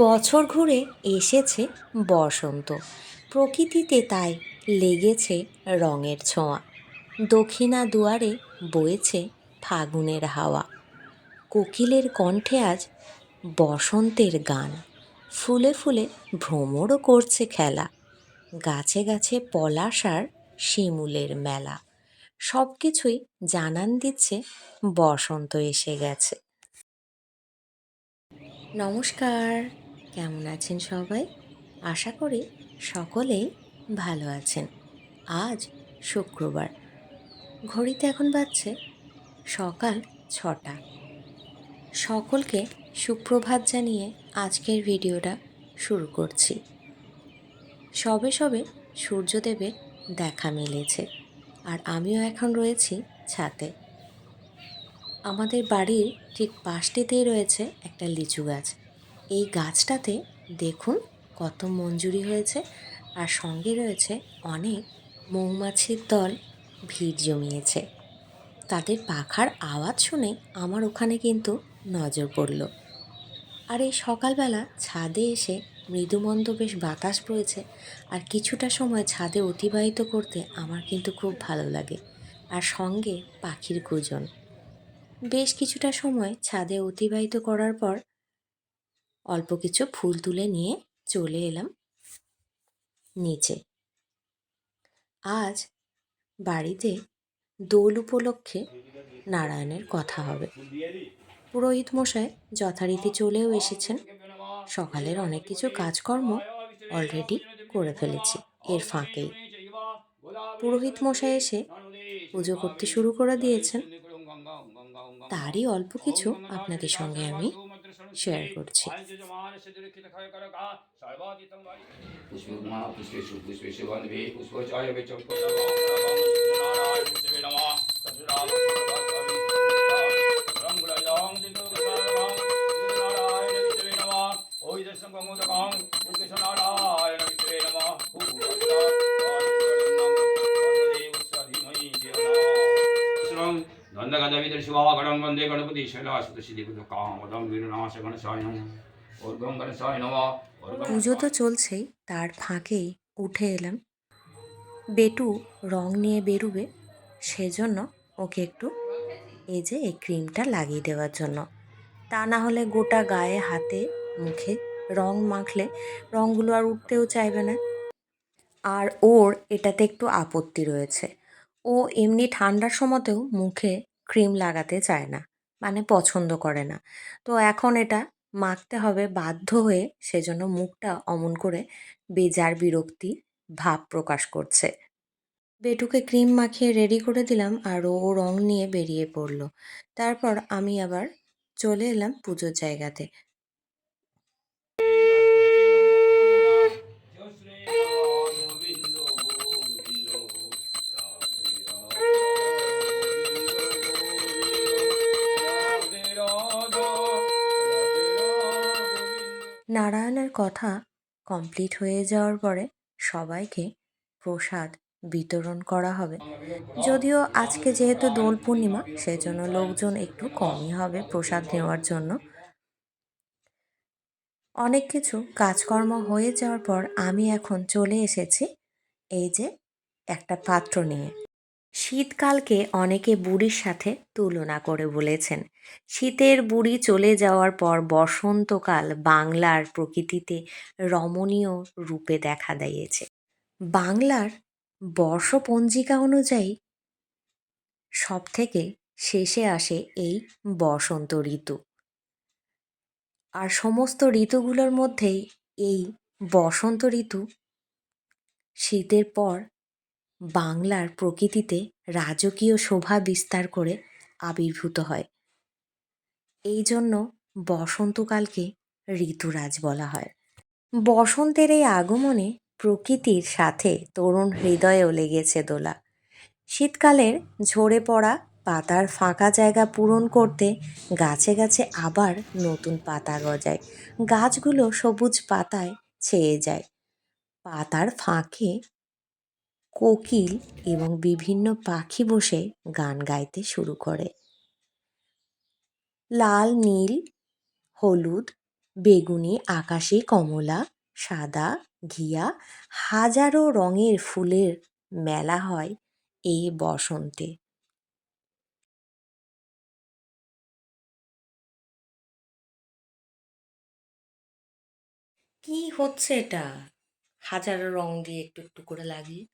বছর ঘুরে এসেছে বসন্ত। প্রকৃতিতে তাই লেগেছে রঙের ছোঁয়া। দক্ষিণা দুয়ারে বয়েছে ফাগুনের হাওয়া। কোকিলের কণ্ঠে আজ বসন্তের গান। ফুলে ফুলে ভ্রমরও করছে খেলা। গাছে গাছে পলাশ আর শিমুলের মেলা। সব কিছুই জানান দিচ্ছে বসন্ত এসে গেছে। নমস্কার। কেমন আছেন সবাই? আশা করি সকলেই ভালো আছেন। আজ শুক্রবার। ঘড়িতে এখন বাজছে সকাল ছটা। সকলকে সুপ্রভাত জানিয়ে আজকের ভিডিওটা শুরু করছি। সবে সবে সূর্যদেবের দেখা মিলেছে আর আমিও এখন রয়েছি ছাতে। আমাদের বাড়ির ঠিক পাশটিতেই রয়েছে একটা লিচু গাছ। এই গাছটাতে দেখুন কত মঞ্জুরি হয়েছে আর সঙ্গে রয়েছে অনেক মৌমাছির দল ভিড় জমিয়েছে। তাদের পাখার আওয়াজ শুনে আমার ওখানে কিন্তু নজর পড়ল। আর এই সকালবেলা ছাদে এসে মৃদুমন্দ বেশ বাতাস বয়েছে আর কিছুটা সময় ছাদে অতিবাহিত করতে আমার কিন্তু খুব ভালো লাগে আর সঙ্গে পাখির গুজন। বেশ কিছুটা সময় ছাদে অতিবাহিত করার পর অল্প কিছু ফুল তুলে নিয়ে চলে এলাম নিচে। আজ বাড়িতে দোল উপলক্ষে নারায়ণের কথা হবে। পুরোহিত মশাই যথারীতি চলেও এসেছেন। সকালের অনেক কিছু কাজকর্ম অলরেডি করে ফেলেছি, এর ফাঁকেই। পুরোহিত মশাই এসে পুজো করতে শুরু করে দিয়েছেন। তারই অল্প কিছু আপনাদের সঙ্গে আমি শেয়ার করছি। পুষ্পমা নমঃ পুজো তো চলছেই তার ফাঁকেই উঠে এলাম। বেটু রং নিয়ে বেরুবে সেজন্য ওকে একটু এই যে এই ক্রিমটা লাগিয়ে দেওয়ার জন্য। তা না হলে গোটা গায়ে হাতে মুখে রং মাখলে রঙগুলো আর উঠতেও চাইবে না। আর ওর এটাতে একটু আপত্তি রয়েছে। ও এমনি ঠান্ডার সময়তেও মুখে ক্রিম লাগাতে চায় না মানে পছন্দ করে না। তো এখন এটা মাখতে হবে বাধ্য হয়ে, সেজন্য মুখটা অমন করে বেজার বিরক্তি ভাব প্রকাশ করছে। বেটুকে ক্রিম মাখিয়ে রেডি করে দিলাম আর ও রং নিয়ে বেরিয়ে পড়ল। তারপর আমি আবার চলে এলাম পুজোর জায়গাতে। নারায়ণের কথা কমপ্লিট হয়ে যাওয়ার পরে সবাইকে প্রসাদ বিতরণ করা হবে। যদিও আজকে যেহেতু দোল পূর্ণিমা, সেজন্য লোকজন একটু কমই হবে প্রসাদ নেওয়ার জন্য। অনেক কিছু কাজকর্ম হয়ে যাওয়ার পর আমি এখন চলে এসেছি এই যে একটা পাত্র নিয়ে। শীতকালকে অনেকে বুড়ির সাথে তুলনা করে বলেছেন। শীতের বুড়ি চলে যাওয়ার পর বসন্তকাল বাংলার প্রকৃতিতে রমণীয় রূপে দেখা দিয়েছে। বাংলার বর্ষপঞ্জিকা অনুযায়ী সব থেকে শেষে আসে এই বসন্ত ঋতু। আর সমস্ত ঋতুগুলোর মধ্যেই এই বসন্ত ঋতু শীতের পর বাংলার প্রকৃতিতে রাজকীয় শোভা বিস্তার করে আবির্ভূত হয়। এই জন্য বসন্তকালকে ঋতুরাজ বলা হয়। বসন্তের এই আগমনে প্রকৃতির সাথে তরুণ হৃদয়েও লেগেছে দোলা। শীতকালের ঝরে পড়া পাতার ফাঁকা জায়গা পূরণ করতে গাছে গাছে আবার নতুন পাতা গজায়। গাছগুলো সবুজ পাতায় ছেয়ে যায়। পাতার ফাঁকে কোকিল এবং বিভিন্ন পাখি বসে গান গাইতে শুরু করে। লাল, নীল, হলুদ, বেগুনি, আকাশি, কমলা, সাদা, ঘিয়া হাজারো রঙের ফুলের মেলা হয় এই বসন্তে। কি হচ্ছে এটা? হাজারো রং দিয়ে একটু একটু করে লাগিয়ে।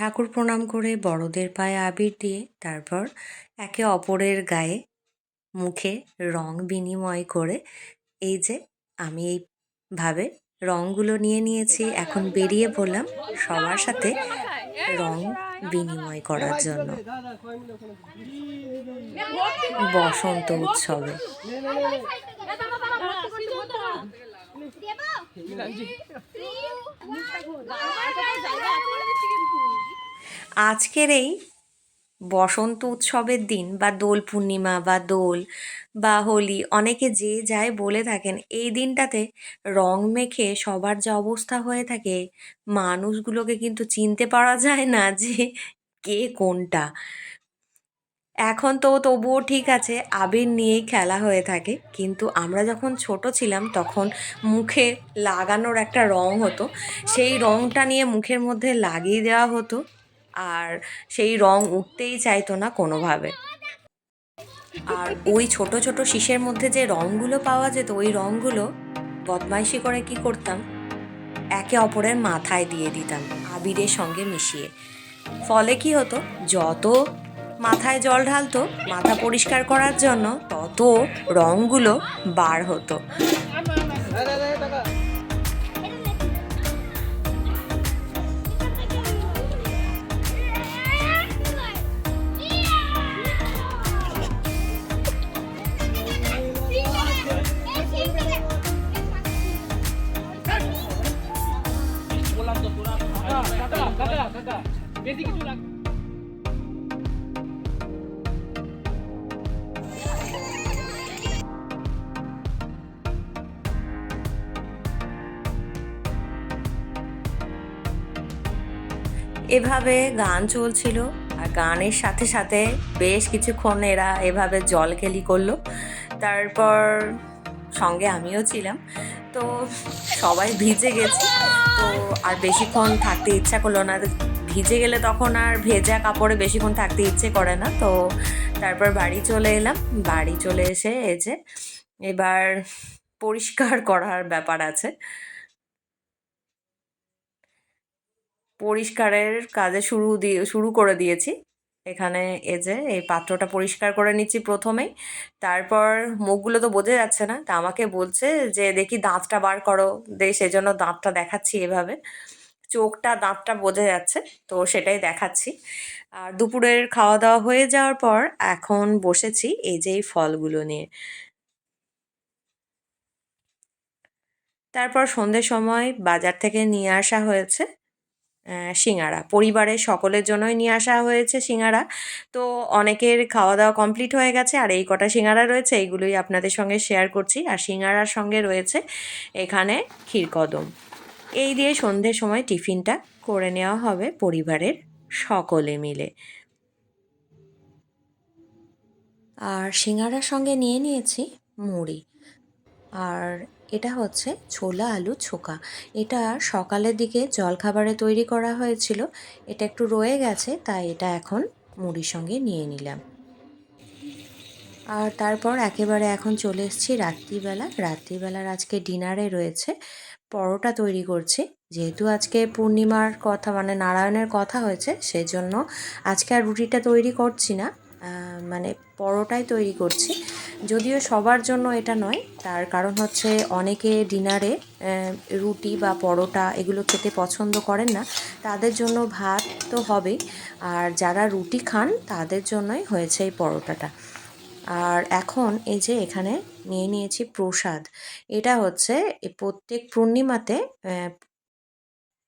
ঠাকুর প্রণাম করে বড়দের পায়ে আবির দিয়ে তারপর একে অপরের গায়ে মুখে রং বিনিময় করে এই যে আমি এইভাবে রঙগুলো নিয়ে নিয়েছি, এখন বেরিয়ে পড়লাম সবার সাথে রং বিনিময় করার জন্য। বসন্ত উৎসবে। আজকের এই বসন্ত উৎসবের দিন বা দোল পূর্ণিমা বা দোল বা হোলি, অনেকে যে যায় বলে থাকেন, এই দিনটাতে রং মেখে সবার যে অবস্থা হয়ে থাকে, মানুষগুলোকে কিন্তু চিনতে পারা যায় না যে কে কোনটা। এখন তো তবুও ঠিক আছে, আবির নিয়েই খেলা হয়ে থাকে। কিন্তু আমরা যখন ছোট ছিলাম, তখন মুখে লাগানোর একটা রং হতো। সেই রংটা নিয়ে মুখের মধ্যে লাগিয়ে দেওয়া হতো। আর সেই রং উঠতেই চাইতো না কোনোভাবে। আর ওই ছোট ছোট শীষের মধ্যে যে রঙগুলো পাওয়া যেত, ওই রঙগুলো বদমাইশি করে কি করতাম? একে অপরের মাথায় দিয়ে দিতাম, আবিরের সঙ্গে মিশিয়ে। ফলে কি হতো? যত মাথায় জল ঢালতো মাথা পরিষ্কার করার জন্য তত রঙগুলো বার হতো। এভাবে গান চলছিল আর গানের সাথে সাথে বেশ কিছুক্ষণ এরা এভাবে জল খেলি করল। তারপর সঙ্গে আমিও ছিলাম। তো সবাই ভিজে গেছে। তো আর বেশিক্ষণ থাকতে ইচ্ছা করল না। ভিজে গেলে তখন আর ভেজা কাপড়ে বেশিক্ষণ থাকতে ইচ্ছে করে না। তো তারপর বাড়ি চলে এলাম। বাড়ি চলে এসে এই যে এবার পরিষ্কার করার ব্যাপার আছে। পরিষ্কারের কাজে শুরু দিয়ে, শুরু করে দিয়েছি। এখানে এ যে, এই পাত্রটা পরিষ্কার করে নিচ্ছি প্রথমেই। তারপর মুখগুলো তো বোঝা যাচ্ছে না, তা আমাকে বলছে যে, দেখি দাঁতটা বার করো। দে, সেজন্য দাঁতটা দেখাচ্ছি এভাবে। চোখটা, দাঁতটা বোঝা যাচ্ছে, তো সেটাই দেখাচ্ছি। আর দুপুরের খাওয়া দাওয়া হয়ে যাওয়ার পর এখন বসেছি এই যে, এই ফলগুলো নিয়ে। তারপর সন্ধ্যের সময় বাজার থেকে নিয়ে আসা হয়েছে। সিঙাড়া পরিবারের সকলের জন্যই নিয়ে আসা হয়েছে সিঙাড়া তো অনেকের খাওয়া দাওয়া কমপ্লিট হয়ে গেছে আর এই কটা সিঙাড়া রয়েছে এইগুলোই আপনাদের সঙ্গে শেয়ার করছি। আর সিঙাড়ার সঙ্গে রয়েছে এখানে ক্ষীরকদম এই দিয়ে সন্ধ্যের সময় টিফিনটা করে নেওয়া হবে পরিবারের সকলে মিলে। আর সিঙাড়ার সঙ্গে নিয়ে নিয়েছি মুড়ি। আর এটা হচ্ছে ছোলা আলু ছোকা। এটা সকালের দিকে জলখাবারে তৈরি করা হয়েছিল। এটা একটু রয়ে গেছে, তাই এটা এখন মুড়ির সঙ্গে নিয়ে নিলাম। আর তারপর একেবারে এখন চলে এসেছি রাত্রিবেলা। রাত্রিবেলার আজকে ডিনারে রয়েছে পরোটা তৈরি করছি। যেহেতু আজকে পূর্ণিমার কথা মানে নারায়ণের কথা হয়েছে, সেজন্য আজকে আর রুটিটা তৈরি করছি না। মানে পরোটাই তৈরি করছি। যদিও সবার জন্য এটা নয়, তার কারণ হচ্ছে অনেকে ডিনারে রুটি বা পরোটা এগুলো খেতে পছন্দ করেন না, তাদের জন্য ভাত তো হবেই, আর যারা রুটি খান তাদের জন্যই হয়েছে এই পরোটাটা। আর এখন এই যে এখানে নিয়ে নিয়েছি প্রসাদ, এটা হচ্ছে প্রত্যেক পূর্ণিমাতে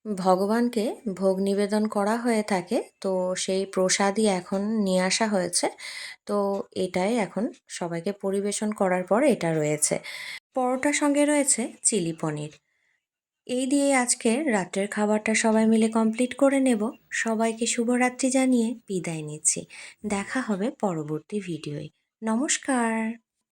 ভগবানকে ভোগ নিবেদন করা হয়ে থাকে, তো সেই প্রসাদই এখন নিয়ে আসা হয়েছে। তো এটাই এখন সবাইকে পরিবেশন করার পর এটা রয়েছে। পরোটার সঙ্গে রয়েছে চিলি পনির। এই দিয়ে আজকে রাত্রের খাবারটা সবাই মিলে কমপ্লিট করে নেব। সবাইকে শুভরাত্রি জানিয়ে বিদায় নিচ্ছি। দেখা হবে পরবর্তী ভিডিওয়। নমস্কার!